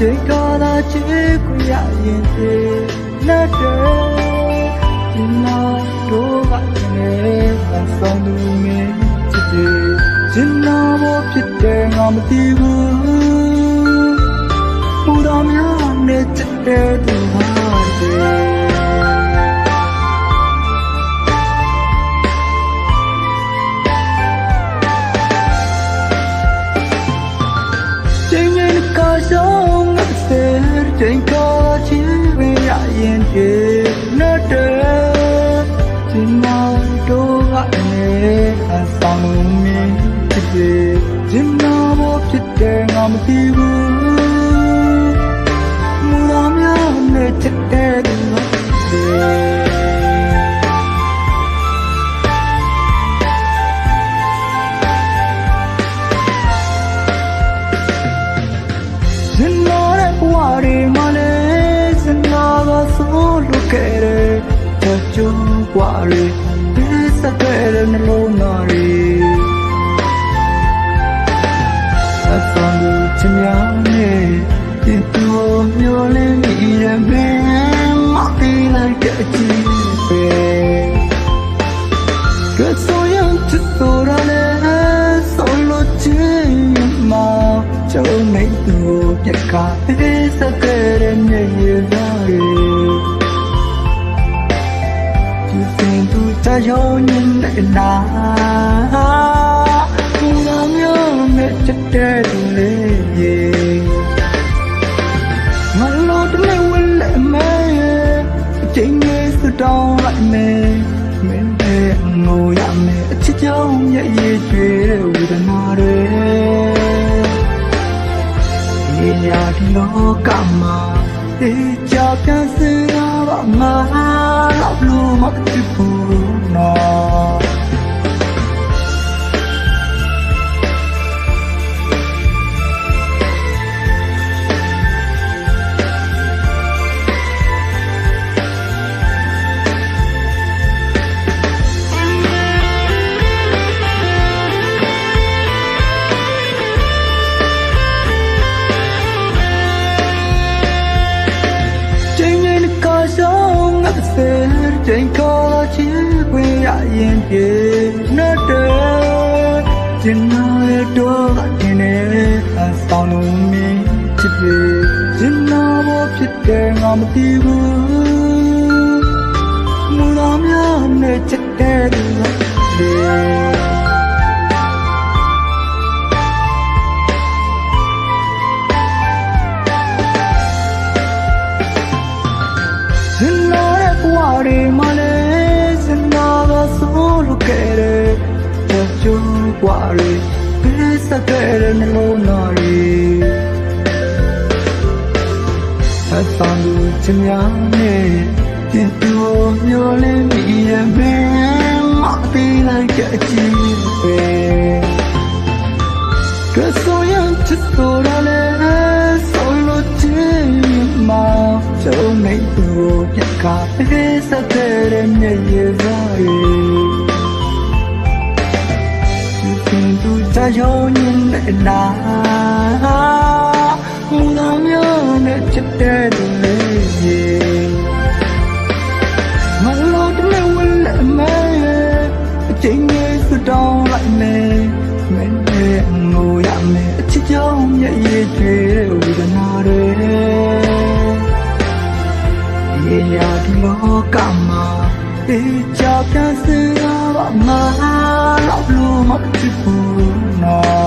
这个大街孤呀眼的那的，你那多把眼望上路面这的，你那我撇的我没地步，不到庙内这的。 တယ်ငါမသိ နေသူပြက်ကားပေးစတဲ့မြေရသားရီဒီစင်သူချာယောညနေနာဒီနာမျိုးနဲ့ချစ်တဲ့သူလေးရေမလို့တနေ့ဝလဲမဲအချိန်ကြီးစတောင်းလိုက်မဲမင်းတဲ့ငိုရမယ်အချစ်ကြောင့်ရဲ့ရည်တွေဝေဒနာတွေ လောကမှာဒီကြပြန်စရာပါမလောက်လို့မ ရရင်ပြေနေတဲ့ဒီနာရတော့ဒီနေအဆောင်လုံးမင်းချစ်ပြေဒီနာဘောဖြစ်တယ်ငါမသိဘူးမူလာများနဲ့ချစ်တဲ့သူကလေစင်လာတဲ့ဘဝတွေမှာလဲစင်လာက ဆိုလို့ခဲ့တဲ့ချောချူဘဝတွေပြည့်စက်ခဲ့တဲ့နှလုံးသားတွေအဆောင်လူချင်များနဲ့တင်တူမျိုးလေးမိရမယ်မပြေးလိုက်တဲ့အချ သူချာယောညနေနာမူနာမျိုးနဲ့ချစ်တဲ့သူလေးရေမလို့တည်းဝလဲမဲအချိန်ကြီးစတောင်းလိုက်မဲမင်းနဲ့ငိုရမယ်အချစ်ကြောင့်ရဲ့ရည်တွေဝေဒနာတွေဒီရာဒီလောကမှာအေးချပြန်စရာပါမလောက်လို့မဖြစ်ဘူး နော်